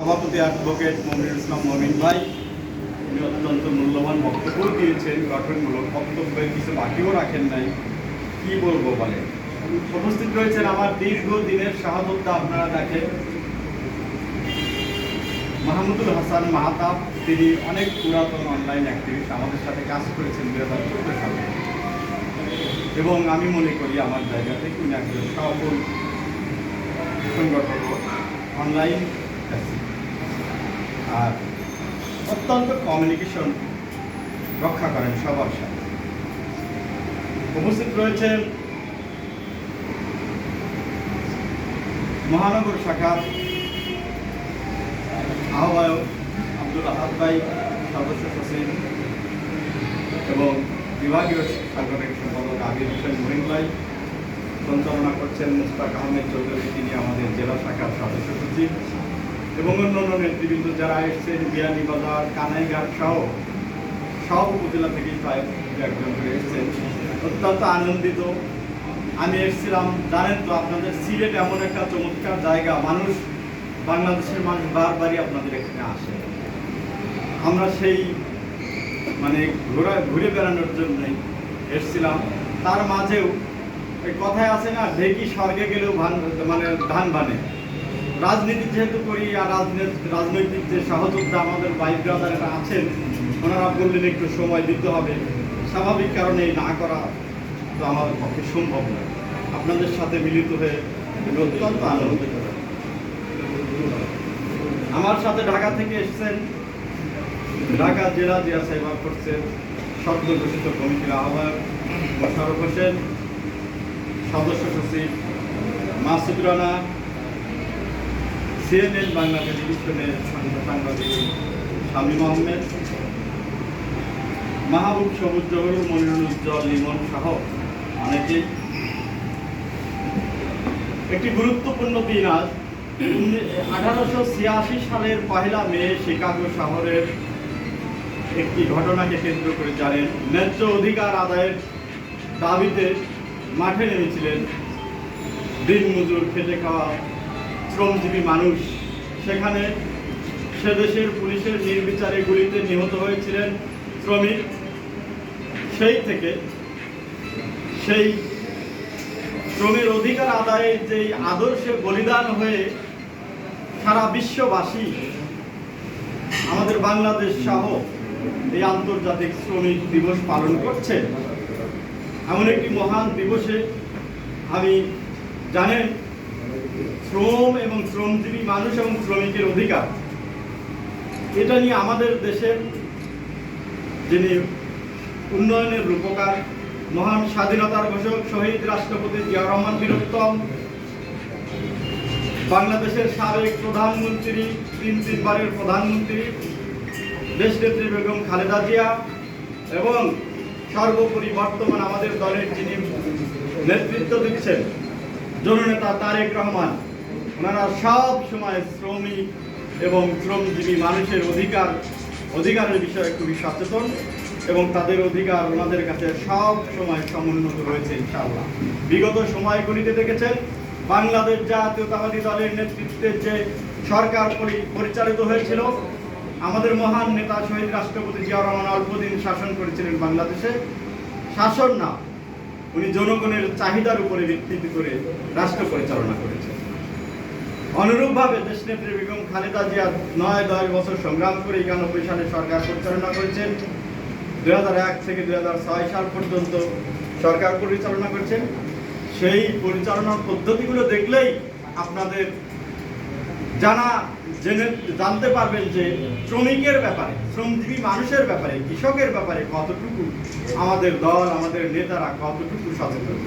সভাপতি অ্যাডভোকেট মমিনুল ইসলাম মমিন ভাই, উনি অত্যন্ত মূল্যবান বক্তব্য দিয়েছেন, গঠনমূলক বক্তব্যের কিছু বাকিও রাখেন নাই। কি বলব বলে উপস্থিত রয়েছেন আমার দীর্ঘ দিনের আপনারা দেখেন। মাহমুদুল হাসান মাহাতাব, তিনি অনেক পুরাতন অনলাইন অ্যাক্টিভিস্ট আমাদের সাথে কাজ করেছেন দু হাজার চোদ্দ সালে। এবং আমি মনে করি আমার জায়গা থেকে উনি একজন সফল সংগঠক। অনলাইন আর অত্যন্ত কমিউনিকেশন রক্ষা করেন সবার সাথে। উপস্থিত রয়েছেন মহানগর শাখার আহ্বায়ক আব্দুল আহাদ ভাই, সদস্য সচিব এবং বিভাগীয় সাংগঠনিক সম্পাদক আবির হোসেন মহিন ভাই। সঞ্চালনা করছেন মুস্তাক আহমেদ চৌধুরী, তিনি আমাদের জেলা শাখার সদস্য সচিব। এবং অন্যান্য নেতৃবৃন্দ যারা এসছেন বিয়ানীবাজার কানাইঘাট সহ সব উপজেলা থেকে প্রায় একজন করে এসছেন। অত্যন্ত আনন্দিত। আমি এসেছিলাম, জানেন তো, আপনাদের সিলেট এমন একটা চমৎকার জায়গা। মানুষ, বাংলাদেশের মানুষ বারবারই আপনাদের এখানে আসে। আমরা সেই মানে ঘোরা, ঘুরে বেড়ানোর জন্যই এসেছিলাম। তার মাঝেও কথায় আছে না, ঢেকি স্বর্গে গেলেও ভান মানে ধান বানে। রাজনীতি যেহেতু করি আর রাজনীতি রাজনৈতিক যে সহযোদ্ধা আমাদের ভাই ব্রাদারেরা আছেন, ওনারা বললেন একটু সময় দিতে হবে। স্বাভাবিক কারণে না করা তো আমার পক্ষে সম্ভব নয় আপনাদের সাথে মিলিত হয়ে অত্যন্ত আনন্দিত। আমার সাথে ঢাকা থেকে এসেছেন। ঢাকা জেলা জিয়া সেবা করছেন সদ্য ঘোষিত কমিটির আহ্বায়ক মোশারফ হোসেন, সদস্য সচিব মাসুদ রানা সিএনএন বাংলা টেলিভিশনের সাংবাদিক শামীম আহমেদ, মাহবুব সবুজ জহরুল মনিরুল উজ্জ্বল লিমন সহ অনেকেই একটি গুরুত্বপূর্ণ দিন আজ আঠারোশো ছিয়াশি সালের পহেলা মে শিকাগো শহরের একটি ঘটনাকে কেন্দ্র করে জানেন, ন্যায্য অধিকার আদায়ের দাবিতে মাঠে নেমেছিলেন দিন মজুর খেটে খাওয়া শ্রমজীবী মানুষ। সেখানে সে দেশের পুলিশের নির্বিচারে গুলিতে নিহত হয়েছিলেন শ্রমিক। সেই থেকে সেই শ্রমের অধিকার আদায়ের যে আদর্শে বলিদান হয়ে সারা বিশ্ববাসী, আমাদের বাংলাদেশ সহ এই আন্তর্জাতিক শ্রমিক দিবস পালন করছে। এমন একটি মহান দিবসে আমি জানেন শ্রম এবং শ্রমজীবী মানুষ এবং শ্রমিকের অধিকার। এটা নিয়ে আমাদের দেশের যিনি উন্নয়নের রূপকার, মহান স্বাধীনতার ঘোষক শহীদ রাষ্ট্রপতি জিয়াউর রহমান বীরোত্তম, বাংলাদেশের সাবেক প্রধানমন্ত্রী তিন তিনবারের প্রধানমন্ত্রী, দেশনেত্রী বেগম খালেদা জিয়া এবং সর্বোপরি বর্তমান আমাদের দলের যিনি নেতৃত্ব দিচ্ছেন জননেতা তারেক রহমান, ওনারা সব সময় শ্রমিক এবং শ্রমজীবী মানুষের অধিকার, অধিকারের বিষয়ে খুবই সচেতন এবং তাদের অধিকার ওনাদের কাছে সব সময় সমুন্নত রয়েছে, ইনশাআল্লাহ। বিগত সময়গুলিতে দেখেছেন, বাংলাদেশ জাতীয়তাবাদী দলের নেতৃত্বে যে সরকার পরি- পরিচালিত হয়েছিল, আমাদের মহান নেতা শহীদ রাষ্ট্রপতি জিয়াউর রহমান অল্পদিন শাসন করেছিলেন বাংলাদেশে। শাসন না উনি জনগণের চাহিদার উপরে ভিত্তি করে রাষ্ট্র পরিচালনা করেছেন। অনুরূপভাবে দেশনেত্রী বেগম খালেদা জিয়া নয় দশ বছর সংগ্রাম করে একানব্বই সালে সরকার পরিচালনা করেছেন। দুই থেকে দুই সাল পর্যন্ত সরকার পরিচালনা করেছেন। সেই পরিচালনার পদ্ধতিগুলো দেখলেই আপনাদের জানা জেনে জানতে পারবেন যে শ্রমিকের ব্যাপারে, শ্রমজীবী মানুষের ব্যাপারে, কৃষকের ব্যাপারে কতটুকু আমাদের দল, আমাদের নেতারা কতটুকু সচেতন।